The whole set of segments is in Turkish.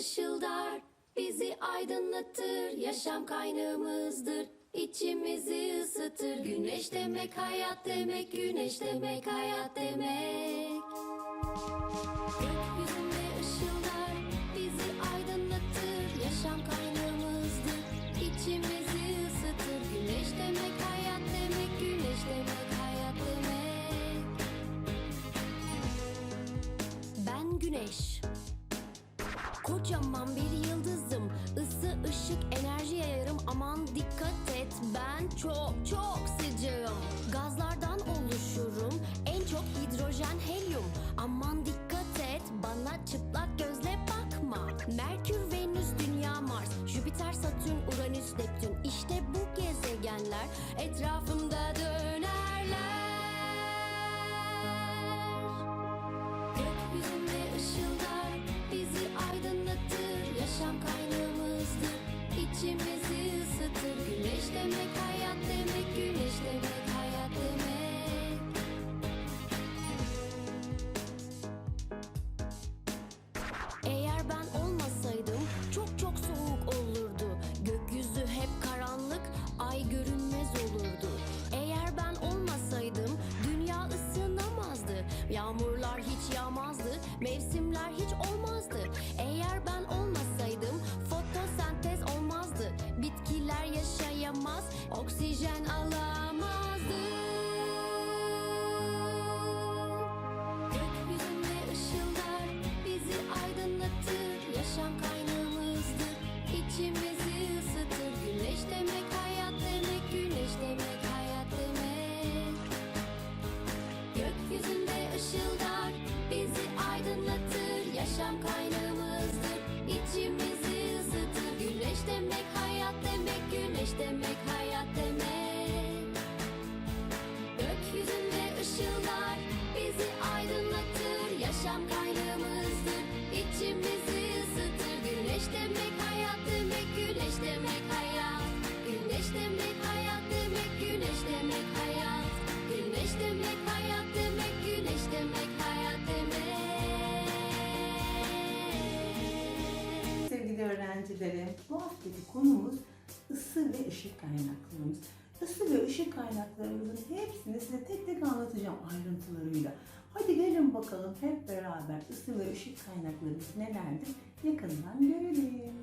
ışıldar, bizi aydınlatır, yaşam kaynağımızdır. İçimizi ısıtır, güneş demek hayat demek, güneş demek hayat demek. Gökyüzünde ışıldar, bizi aydınlatır, yaşam kaynağımızdır. İçimizi ısıtır, güneş demek hayat demek, güneş demek hayat demek. Ben güneş. Kocaman bir yıldızım. Isı, ışık, enerji yayarım. Aman dikkat et. Ben çok çok sıcağım. Gazlardan oluşurum. En çok hidrojen, helyum. Aman dikkat et. Bana çıplak gözle bakma. Merkür, Venüs, Dünya, Mars, Jüpiter, Satürn, Uranüs, Neptün. Hijyen you. Sevgili öğrencilerim, bu haftaki konumuz ısı ve ışık kaynaklarımız. Isı ve ışık kaynaklarımızın hepsini size tek tek anlatacağım ayrıntılarıyla. Hadi gelin bakalım hep beraber ısı ve ışık kaynaklarımız nelerdir yakından görelim.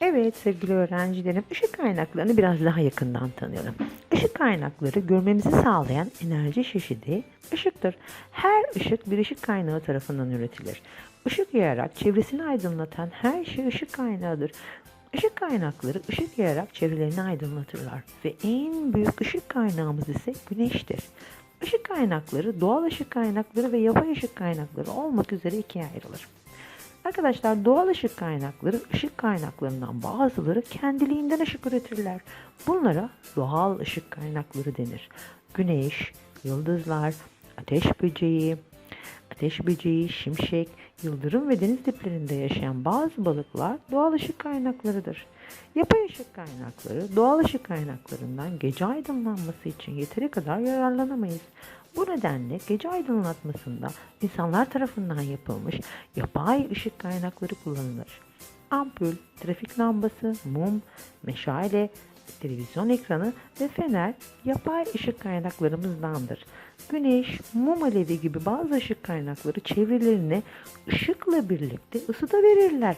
Evet sevgili öğrencilerim, ışık kaynaklarını biraz daha yakından tanıyalım. Işık kaynakları görmemizi sağlayan enerji çeşidi ışıktır. Her ışık bir ışık kaynağı tarafından üretilir. Işık yayarak çevresini aydınlatan her şey ışık kaynağıdır. Işık kaynakları ışık yayarak çevrelerini aydınlatırlar ve en büyük ışık kaynağımız ise güneştir. Işık kaynakları doğal ışık kaynakları ve yapay ışık kaynakları olmak üzere ikiye ayrılır. Arkadaşlar doğal ışık kaynakları ışık kaynaklarından bazıları kendiliğinden ışık üretirler. Bunlara doğal ışık kaynakları denir. Güneş, yıldızlar, ateş böceği, ateş böceği, şimşek, yıldırım ve deniz diplerinde yaşayan bazı balıklar doğal ışık kaynaklarıdır. Yapay ışık kaynakları doğal ışık kaynaklarından gece aydınlanması için yeteri kadar yararlanamayız. Bu nedenle gece aydınlatmasında insanlar tarafından yapılmış yapay ışık kaynakları kullanılır. Ampul, trafik lambası, mum, meşale, televizyon ekranı ve fener yapay ışık kaynaklarımızdandır. Güneş, mum alevi gibi bazı ışık kaynakları çevrelerine ışıkla birlikte ısı da verirler.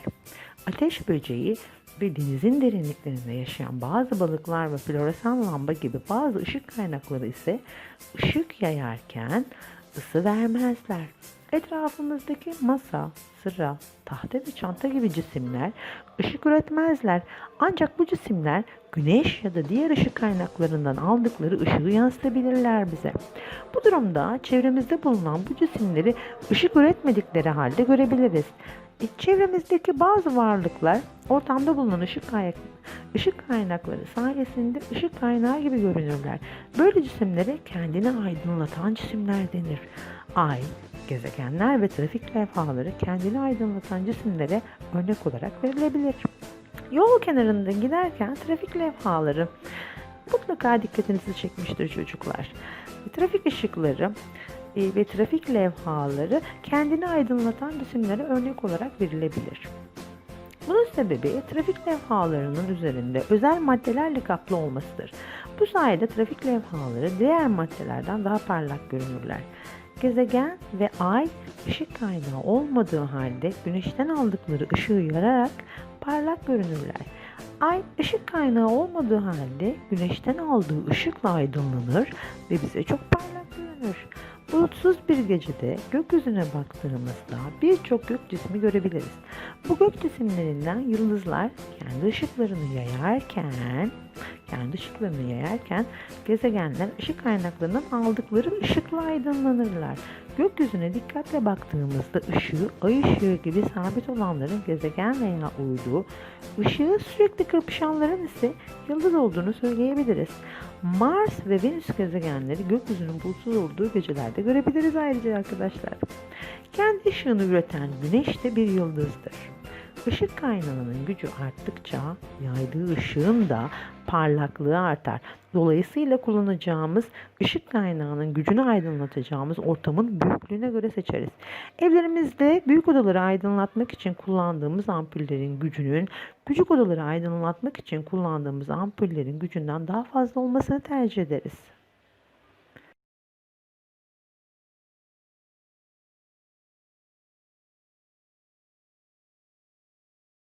Ateş böceği ve denizin derinliklerinde yaşayan bazı balıklar ve floresan lamba gibi bazı ışık kaynakları ise ışık yayarken ısı vermezler. Etrafımızdaki masa, sıra, tahta ve çanta gibi cisimler ışık üretmezler. Ancak bu cisimler güneş ya da diğer ışık kaynaklarından aldıkları ışığı yansıtabilirler bize. Bu durumda çevremizde bulunan bu cisimleri ışık üretmedikleri halde görebiliriz. E, çevremizdeki bazı varlıklar ortamda bulunan ışık, kaynak, ışık kaynakları sayesinde ışık kaynağı gibi görünürler. Böyle cisimlere kendini aydınlatan cisimler denir. Ay, gezegenler ve trafik levhaları kendini aydınlatan cisimlere örnek olarak verilebilir. Yol kenarında giderken trafik levhaları mutlaka dikkatinizi çekmiştir çocuklar. Trafik ışıkları e, ve trafik levhaları kendini aydınlatan cisimlere örnek olarak verilebilir. Bunun sebebi trafik levhalarının üzerinde özel maddelerle kaplı olmasıdır. Bu sayede trafik levhaları diğer maddelerden daha parlak görünürler. Gezegen ve ay ışık kaynağı olmadığı halde güneşten aldıkları ışığı yararak parlak görünürler. Ay ışık kaynağı olmadığı halde güneşten aldığı ışıkla aydınlanır ve bize çok parlak görünür. Bulutsuz bir gecede gökyüzüne baktığımızda birçok gök cismi görebiliriz. Bu gök cisimlerinden yıldızlar kendi ışıklarını yayarken kendi ışıklarını yayarken gezegenler ışık kaynaklarından aldıkları ışıkla aydınlanırlar. Gökyüzüne dikkatle baktığımızda ışığı ay ışığı gibi sabit olanların gezegen veya uydu, ışığı sürekli kırpışanların ise yıldız olduğunu söyleyebiliriz. Mars ve Venüs gezegenleri gökyüzünün bulutsuz olduğu gecelerde görebiliriz ayrıca arkadaşlar. Kendi ışığını üreten güneş de bir yıldızdır. Işık kaynağının gücü arttıkça yaydığı ışığın da parlaklığı artar. Dolayısıyla kullanacağımız ışık kaynağının gücünü aydınlatacağımız ortamın büyüklüğüne göre seçeriz. Evlerimizde büyük odaları aydınlatmak için kullandığımız ampullerin gücünün küçük odaları aydınlatmak için kullandığımız ampullerin gücünden daha fazla olmasını tercih ederiz.